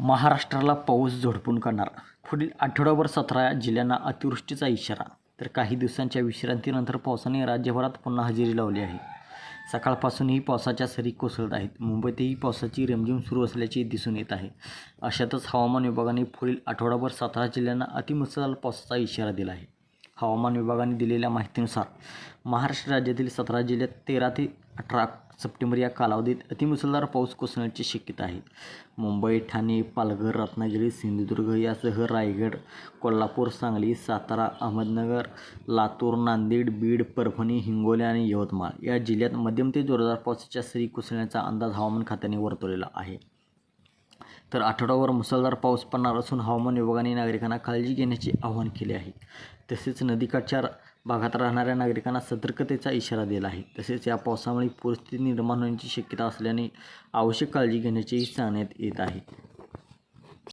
महाराष्ट्राला पाऊस झोडपून काढणार. पुढील आठवडाभर सतरा जिल्ह्यांना अतिवृष्टीचा इशारा. तर काही दिवसांच्या विश्रांतीनंतर पावसाने राज्यभरात पुन्हा हजेरी लावली आहे. सकाळपासूनही पावसाच्या सरी कोसळत आहेत. मुंबईतही पावसाची रिमझिम सुरू असल्याचे दिसून येत आहे. अशातच हवामान विभागाने पुढील आठवडाभर सतरा जिल्ह्यांना अतिमुसळधार पावसाचा इशारा दिला आहे. हवामान विभागाने दिलेल्या माहितीनुसार महाराष्ट्र राज्यातील सतरा जिल्ह्यात तेरा ते अठरा सप्टेंबर या कालावधीत अतिमुसळधार पाऊस कोसळण्याची शक्यता आहे. मुंबई ठाणे पालघर रत्नागिरी सिंधुदुर्ग यासह रायगड कोल्हापूर सांगली सातारा अहमदनगर लातूर नांदेड बीड परभणी हिंगोली आणि यवतमाळ या जिल्ह्यात मध्यम ते जोरदार पावसाच्या सरी कोसळण्याचा अंदाज हवामान खात्याने वर्तवलेला आहे. तर आठवड्यावर मुसळधार पाऊस पडणार असून हवामान विभागाने नागरिकांना काळजी घेण्याचे आवाहन केले आहे. तसेच नदीकाठच्या भागात राहणाऱ्या नागरिकांना सतर्कतेचा इशारा दिला आहे. तसेच या पावसामुळे परिस्थिती निर्माण होण्याची शक्यता असल्याने आवश्यक काळजी घेण्याचेही सांगण्यात येत आहे.